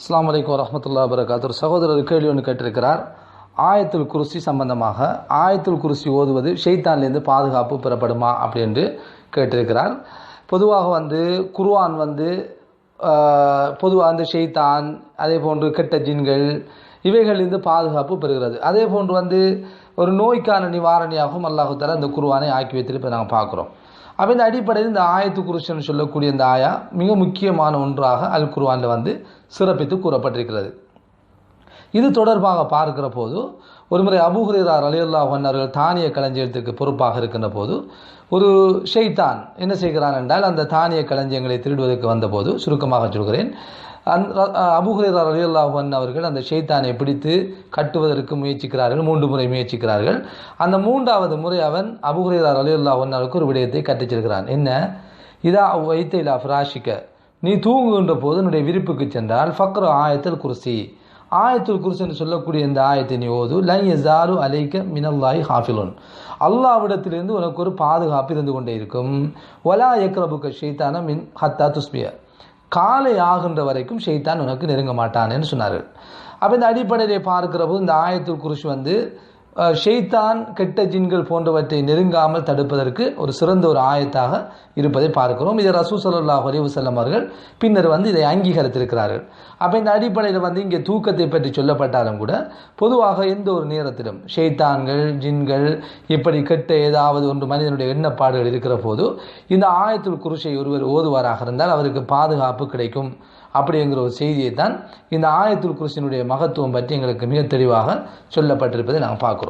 அஸ்லாம் வலைக்கம் வரமத்துல்லா வரகாத்து சகோதரர் கேள்வி ஒன்று கேட்டிருக்கிறார். ஆயத்துல் குருசி சம்பந்தமாக ஆயத்துல் குருசி ஓதுவது ஷெய்தான்லேருந்து பாதுகாப்பு பெறப்படுமா அப்படின்று கேட்டிருக்கிறார். பொதுவாக வந்து குர்வான் வந்து பொதுவாக அந்த ஷெய்தான் அதே போன்று கெட்ட ஜின்கள் இவைகளிலிருந்து பாதுகாப்பு பெறுகிறது. அதே போன்று வந்து ஒரு நோய்க்கான நிவாரணியாகவும் அல்லாஹு தர இந்த குருவானை ஆக்கி வைத்திருப்பதை இப்போ நாங்கள் பார்க்குறோம். அப்போ இந்த அடிப்படையில் இந்த ஆயத்து குருஷன் சொல்லக்கூடிய இந்த ஆயா மிக முக்கியமான ஒன்றாக அல் குர்வானில் வந்து சிறப்பித்து கூறப்பட்டிருக்கிறது. இது தொடர்பாக பார்க்கிற போது ஒருமுறை அபுஹுரேதார் அலியுல்லா அவர்கள் தானிய களஞ்சியத்துக்கு பொறுப்பாக இருக்கின்ற போது ஒரு ஷெய்தான் என்ன செய்கிறான் என்றால் அந்த தானிய களஞ்சியங்களை திருடுவதற்கு வந்தபோது சுருக்கமாக சொல்கிறேன் அந் அபுஹுரேரார் அலியுல்லாஹன் அவர்கள் அந்த ஷெய்தானை பிடித்து கட்டுவதற்கு முயற்சிக்கிறார்கள் மூன்று முறை முயற்சிக்கிறார்கள். அந்த மூன்றாவது முறை அவன் அபுஹுரேதார் அலியுல்லாஹன் அவருக்கு ஒரு விடயத்தை கட்டிச்சிருக்கிறான் என்ன? இதா வைத்த இலா ஃபிராஷிக்க நீ தூங்குகின்ற போது என்னுடைய விருப்புக்கு சென்றால் ஃபக்ர ஆயத்தில் குர்சி. ஆயத்துல் குருசன் சொல்லக்கூடிய இந்த ஆயத்தை நீ ஓது லை எசாரு அலைக்க மினல்லாய் ஹாஃபிலுன். அல்லாவிடத்திலிருந்து உனக்கு ஒரு பாதுகாப்பு இருந்து கொண்டே இருக்கும். ஒலா எக்ரபுக்க ஷெய்தான மின் ஹத்தா துஸ்மிய காலை ஆகின்ற வரைக்கும் ஷெய்தான் உனக்கு நெருங்க மாட்டானேன்னு சொன்னார்கள். அப்போ இந்த அடிப்படையிலே பார்க்கிற போது இந்த ஆயத்துல் குருஷ் வந்து ஷெய்தான் கெட்ட ஜின்கள் போன்றவற்றை நெருங்காமல் தடுப்பதற்கு ஒரு சிறந்த ஒரு ஆயத்தாக இருப்பதை பார்க்கிறோம். இதை ரசூ சல்லாஹ் அலிவசல்லம் அவர்கள் பின்னர் வந்து இதை அங்கீகரித்திருக்கிறார்கள். அப்போ இந்த அடிப்படையில் வந்து இங்கே தூக்கத்தை பற்றி சொல்லப்பட்டாலும் கூட பொதுவாக எந்த ஒரு நேரத்திலும் ஷெய்தான்கள் ஜின்கள் இப்படி கெட்ட ஏதாவது ஒன்று மனிதனுடைய எண்ணப்பாடுகள் இருக்கிற போது இந்த ஆயத்துல் குருஷை ஒருவர் ஓதுவாராக இருந்தால் அவருக்கு பாதுகாப்பு கிடைக்கும். அப்படிங்கிற ஒரு செய்தியை தான் இந்த ஆயத்துல் குருசினுடைய மகத்துவம் பற்றி எங்களுக்கு மிக தெளிவாக சொல்லப்பட்டிருப்பதை நாங்கள் பார்க்குறோம்.